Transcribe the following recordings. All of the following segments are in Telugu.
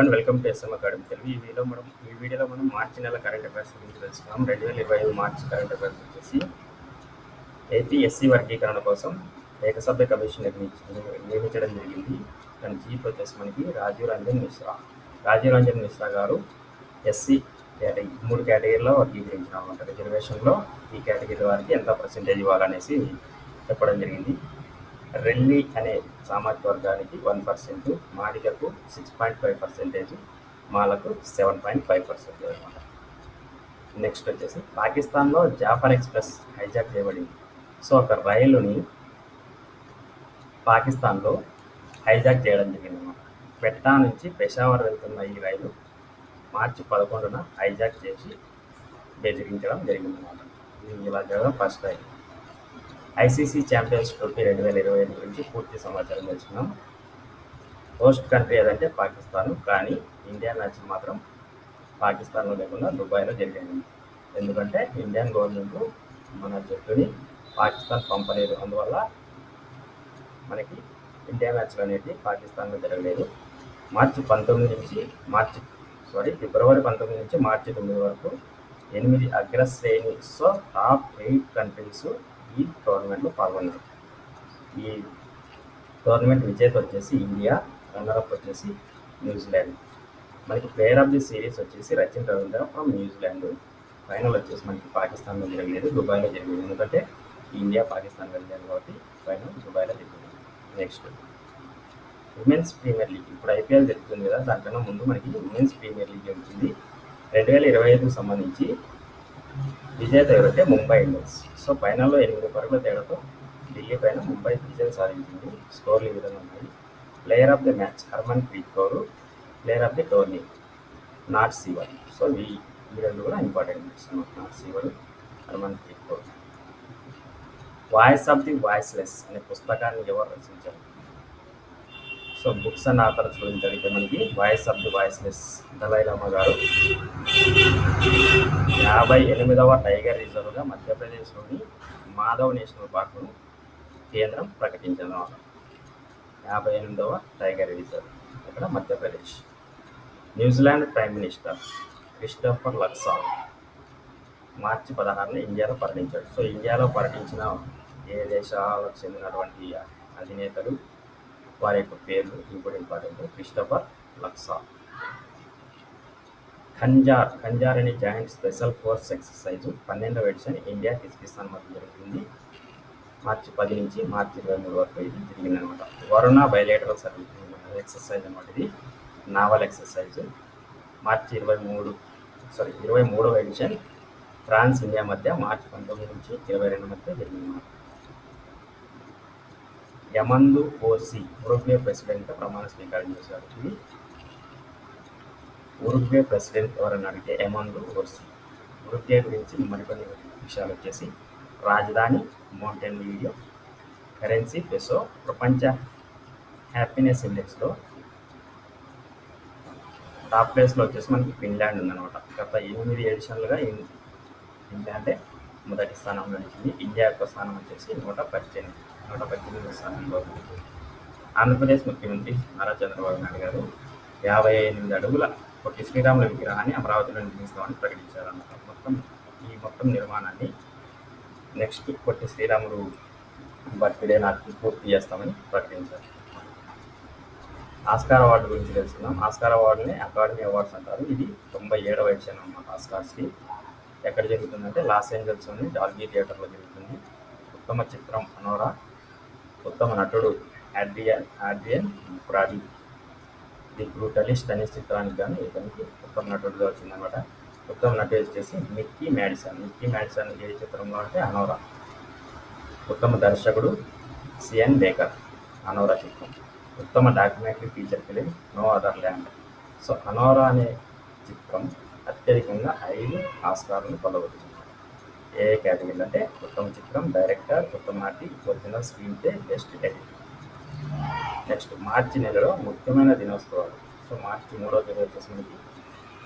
And welcome to SM academy Telugu ఈ వీడియోలో మనం ఈ వీడియోలో మనం మార్చి నెల కరెంట్ అఫైర్స్ గురించి తెలుసుకున్నాం. రెండు వేల ఇరవై ఐదు మార్చి కరెంట్ అఫైర్స్ వచ్చేసి ఏపీ ఎస్సీ వర్గీకరణ కోసం ఏకసభ్య కమిషన్ నిర్మించి నియమించడం జరిగింది. దాని చీఫ్ వచ్చేసి మనకి రాజీవ్ రంజన్ మిశ్రా. రాజీవ్ రంజన్ మిశ్రా గారు ఎస్సీ కేటగిరీ మూడు కేటగిరీలో వర్గీకరించిన అనమాట రిజర్వేషన్లో ఈ కేటగిరీ వారికి ఎంత పర్సెంటేజ్ ఇవ్వాలనేసి చెప్పడం జరిగింది. రెల్లి అనే సామాజిక వర్గానికి వన్ పర్సెంట్ మాదిగకు సిక్స్ పాయింట్ ఫైవ్ పర్సెంటేజ్ మాలకు సెవెన్ పాయింట్ ఫైవ్ పర్సెంటేజ్ అనమాట. నెక్స్ట్ వచ్చేసి పాకిస్తాన్లో జాఫర్ ఎక్స్ప్రెస్ హైజాక్ చేయబడింది. సో ఒక రైలుని పాకిస్తాన్లో హైజాక్ చేయడం జరిగింది అనమాట. పెట్టా నుంచి పెషావర్ వెళ్తున్న ఈ రైలు మార్చి పదకొండున హైజాక్ చేసి బెదిరించడం జరిగింది అనమాట. ఇలా జరగడం first time ICC Champions Trophy రెండు వేల ఇరవై ఐదు గురించి పూర్తి సమాచారం తెలుసుకున్నాం హోస్ట్ కంట్రీ ఏదంటే పాకిస్తాన్ కానీ ఇండియా మ్యాచ్ మాత్రం పాకిస్తాన్లో లేకుండా దుబాయ్లో జరిగింది. ఎందుకంటే ఇండియన్ గవర్నమెంట్ మన జట్టుని పాకిస్తాన్ పంపలేదు. అందువల్ల మనకి ఇండియా మ్యాచ్లు అనేవి పాకిస్తాన్లో జరగలేదు. మార్చి పంతొమ్మిది నుంచి మార్చి సారీ ఫిబ్రవరి పంతొమ్మిది నుంచి మార్చి తొమ్మిది వరకు ఎనిమిది అగ్రశ్రేణి సో టాప్ ఎయిట్ కంట్రీస్ ఈ టోర్నమెంట్లో పాల్గొన్నారు. ఈ టోర్నమెంట్ విజేత వచ్చేసి ఇండియా రన్నర్అప్ వచ్చేసి న్యూజిలాండ్. మనకి ప్లేయర్ ఆఫ్ ది సిరీస్ వచ్చేసి Rachin Ravindra from New Zealand. Final వచ్చేసి మనకి పాకిస్తాన్లో జరగలేదు దుబాయ్లో జరిగింది. ఎందుకంటే ఇండియా పాకిస్తాన్ వెళ్ళారు కాబట్టి ఫైనల్ దుబాయ్లో జరిగింది నెక్స్ట్ ఉమెన్స్ ప్రీమియర్ లీగ్. ఇప్పుడు ఐపీఎల్ జరుగుతుంది కదా దానికన్నా ముందు మనకి ఉమెన్స్ ప్రీమియర్ లీగ్ జరుగుతుంది. రెండు వేల ఇరవై ఐదుకు సంబంధించి విజేత ఎవరైతే ముంబై ఇండియన్స్ సో ఫైనల్లో ఎనిమిది పరుగుల తేడాతో ఢిల్లీ పైన ముంబై విజయం సాధించింది. స్కోర్లు ఈ విధంగా ఉన్నాయి. Player of the match Harmanpreet Kaur player of the tourney Nat Sciver so ఈ ఈ రెండు కూడా important match Nat Sciver Harmanpreet Kaur. Voice of the voiceless అనే పుస్తకాన్ని ఎవరు రచించారు? సో బుక్స్ అండ్ ఆథర్స్ గురించి అడిగితే మనకి voice of the voiceless Dalai Lama గారు. యాభై ఎనిమిదవ టైగర్ రిజర్వ్గా మధ్యప్రదేశ్లోని మాధవ్ నేషనల్ పార్కును కేంద్రం ప్రకటించిన యాభై ఎనిమిదవ టైగర్ రిజర్వ్ ఇక్కడ Madhya Pradesh. New Zealand prime minister Christopher Luxa మార్చి పదహారున ఇండియాలో పర్యటించాడు. సో ఇండియాలో పర్యటించిన ఏ దేశాలకు చెందినటువంటి అధినేతలు వారి యొక్క పేర్లు ఇవి ఇంపార్టెంట్ క్రిస్టఫర్ లక్సా. ఖంజార్ ఖంజార్ అనే జాయింట్ స్పెషల్ ఫోర్స్ ఎక్సర్సైజ్ పన్నెండవ ఎడిషన్ ఇండియా కిర్గిస్తాన్ మధ్య జరుగుతుంది మార్చి పది నుంచి మార్చి ఇరవై మూడు వరకు ఇది జరిగిందనమాట వరుణ బయలేటరల్ సర్వీస్ ఎక్సర్సైజ్ అనమాట ఇది. Naval exercise. మార్చి ఇరవై మూడు సారీ ఇరవై మూడవ ఎడిషన్ ఫ్రాన్స్ ఇండియా మధ్య మార్చి పంతొమ్మిది నుంచి ఇరవై రెండు మధ్య జరిగిందన్నమాట. యమందు ఓసి ఉరుగ్వే ప్రెసిడెంట్ ప్రమాణ స్వీకారం చేశారు. ఇది ఉరుగ్వే ప్రెసిడెంట్ ఎవరని అడిగితే ఎమందు ఓసి ఉరుగ్వే గురించి మరికొన్ని విషయాలు వచ్చేసి రాజధాని మౌంటైన్ వీడియో కరెన్సీ పెసో ప్రపంచ హ్యాపీనెస్ ఇండెక్స్లో టాప్ ప్లేస్లో వచ్చేసి మనకి ఫిన్లాండ్ ఉందన్నమాట. గత ఎనిమిది ఎడిషన్లుగా ఫిన్లాండే మొదటి స్థానంలో నిలిచింది. ఇండియా యొక్క స్థానం వచ్చేసి నూట పద్దెనిమిది నూట పద్దెనిమిది స్థానంలో ఆంధ్రప్రదేశ్ ముఖ్యమంత్రి నారా చంద్రబాబు నాయుడు గారు యాభై ఎనిమిది అడుగుల పొట్టి శ్రీరాముల విగ్రహాన్ని అమరావతిలో నిర్మిస్తామని ప్రకటించారన్నమాట. మొత్తం ఈ మొత్తం నిర్మాణాన్ని నెక్స్ట్ కొట్టి శ్రీరాములు బర్త్డే నాటికి పూర్తి చేస్తామని ప్రకటించారు. ఆస్కార్ అవార్డు గురించి తెలుసుకుందాం. ఆస్కార్ అవార్డుని అకాడమీ అవార్డ్స్ అంటారు. ఇది తొంభై ఏడవ ఎడిషన్ అనమాట ఆస్కార్స్కి. ఎక్కడ జరుగుతుందంటే లాస్ ఏంజల్స్లోని డాల్బీ థియేటర్లో జరుగుతుంది. ఉత్తమ చిత్రం అనోరా ఉత్తమ నటుడు Adrien Adrien Brody the Brutalist అనే చిత్రానికి కానీ ఇతనికి ఉత్తమ నటుడుగా వచ్చిందనమాట ఉత్తమ నటుడు వచ్చేసి మిక్కీ మ్యాడిసన్. మిక్కీ మ్యాడిసన్ ఏ చిత్రంలో అంటే అనోరా. ఉత్తమ దర్శకుడు సిఎన్ బేకర్ అనోరా చిత్రం. ఉత్తమ documentary feature film No Other Land. So Anora అనే చిత్రం అత్యధికంగా ఐదు ఆస్కార్లను పొందవచ్చు ఏ కేటగిరీలు అంటే ఉత్తమ చిత్రం డైరెక్టర్ ఉత్తమ నటి original screenplay best edit next March నెలలో ముఖ్యమైన దినోత్సవాలు. సో మార్చి మూడో తేదీ వచ్చేసి మనకి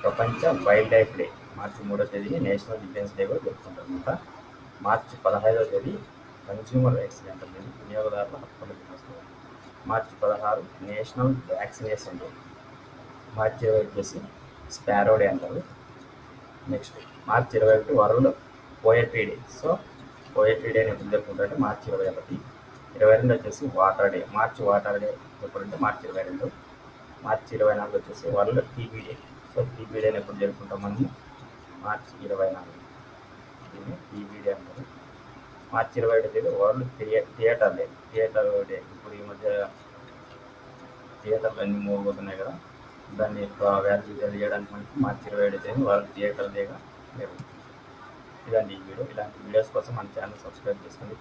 ప్రపంచ వైల్డ్ లైఫ్ డే. మార్చి మూడో తేదీని నేషనల్ డిఫెన్స్ డే కూడా జరుపుకుంటారు అనమాట మార్చి పదహైదవ తేదీ కన్స్యూమర్ రైట్స్ డే అంటే వినియోగదారుల హక్కుల దినోత్సవం. మార్చి పదహారు నేషనల్ వ్యాక్సినేషన్ డే. మార్చి ఇరవై వచ్చేసి స్పారో డే అంటారు. నెక్స్ట్ మార్చి ఇరవై ఒకటి world poetry day. So poetry day ఎప్పుడు జరుపుకుంటారంటే మార్చి ఇరవై ఒకటి ఇరవై రెండు వచ్చేసి water day. March water day ఎప్పుడంటే మార్చి ఇరవై రెండు. మార్చి ఇరవై నాలుగు వచ్చేసి world TB day. So TV డేని ఎప్పుడు జరుపుకుంటాం మనము? మార్చి ఇరవై నాలుగు. దీన్ని టీవీ డే అంటారు. మార్చి ఇరవై ఒకటి తేదీ వరల్డ్ థియే థియేటర్ డే. Theatre day. ఇప్పుడు ఈ మధ్య థియేటర్లు అన్నీ అవుతున్నాయి కదా. దాన్ని ఎక్కువ వ్యాల్యూ తెలియజేయడానికి మనకి మార్చి ఇరవై ఏడు తేదీ వరల్డ్ థియేటర్ డేగా జరుగుతుంది. ఇలాంటి ఈ వీడియో. ఇలాంటి వీడియోస్ కోసం మన ఛానల్ సబ్స్క్రైబ్ చేసుకోండి.